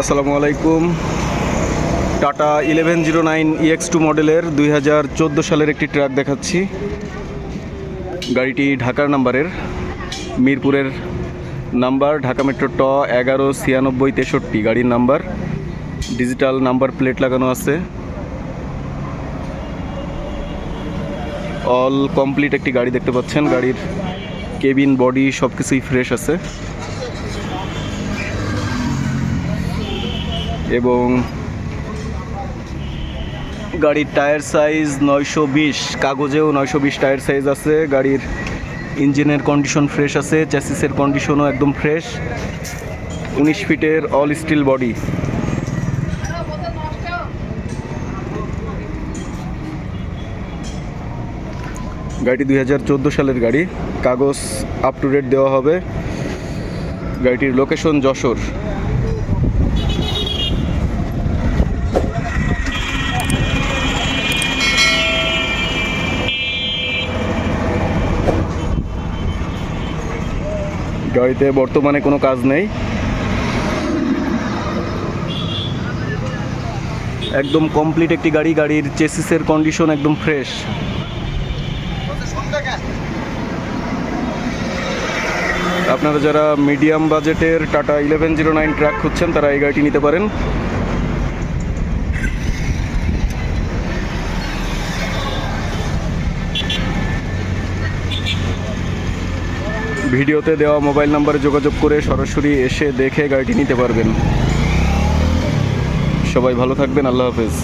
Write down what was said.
আসসালামু আলাইকুম। Tata eleven zero nine EX two মডেলের দুই হাজার চোদ্দ সালের একটি ট্রাক দেখাচ্ছি। গাড়িটি ঢাকার নাম্বারের, মিরপুরের নাম্বার, ঢাকা মেট্রো ট এগারো ছিয়ানব্বই তেষট্টি, গাড়ির নাম্বার, ডিজিটাল নাম্বার প্লেট লাগানো আছে। অল কমপ্লিট একটি গাড়ি দেখতে পাচ্ছেন, গাড়ির কেবিন, বডি সব কিছুই ফ্রেশ আছে। এবং গাড়ির টায়ার সাইজ নয়শো বিশ, কাগজেও নয়শো বিশ টায়ার সাইজ আছে, গাড়ির ইঞ্জিনের কন্ডিশন ফ্রেশ আছে চ্যাসিসের কন্ডিশনও একদম ফ্রেশ, উনিশ ফিটের অল স্টিল বডি গাড়িটি দুই হাজার চোদ্দ সালের গাড়ি, কাগজ আপ টু ডেট দেওয়া হবে। গাড়িটির লোকেশন যশোর। গাড়িতে বর্তমানে কোনো কাজ নেই। একদম কমপ্লিট একটি গাড়ি, গাড়ির চেসিসের কন্ডিশন একদম ফ্রেশ আপনারা যারা মিডিয়াম বাজেটের Tata eleven zero nine truck খুঁজছেন, তারা এই গাড়িটি নিতে পারেন। ভিডিওতে দেওয়া মোবাইল নাম্বারে যোগাযোগ করে সরাসরি এসে দেখে গাড়িটি নিতে পারবেন। সবাই ভালো থাকবেন, আল্লাহ হাফেজ।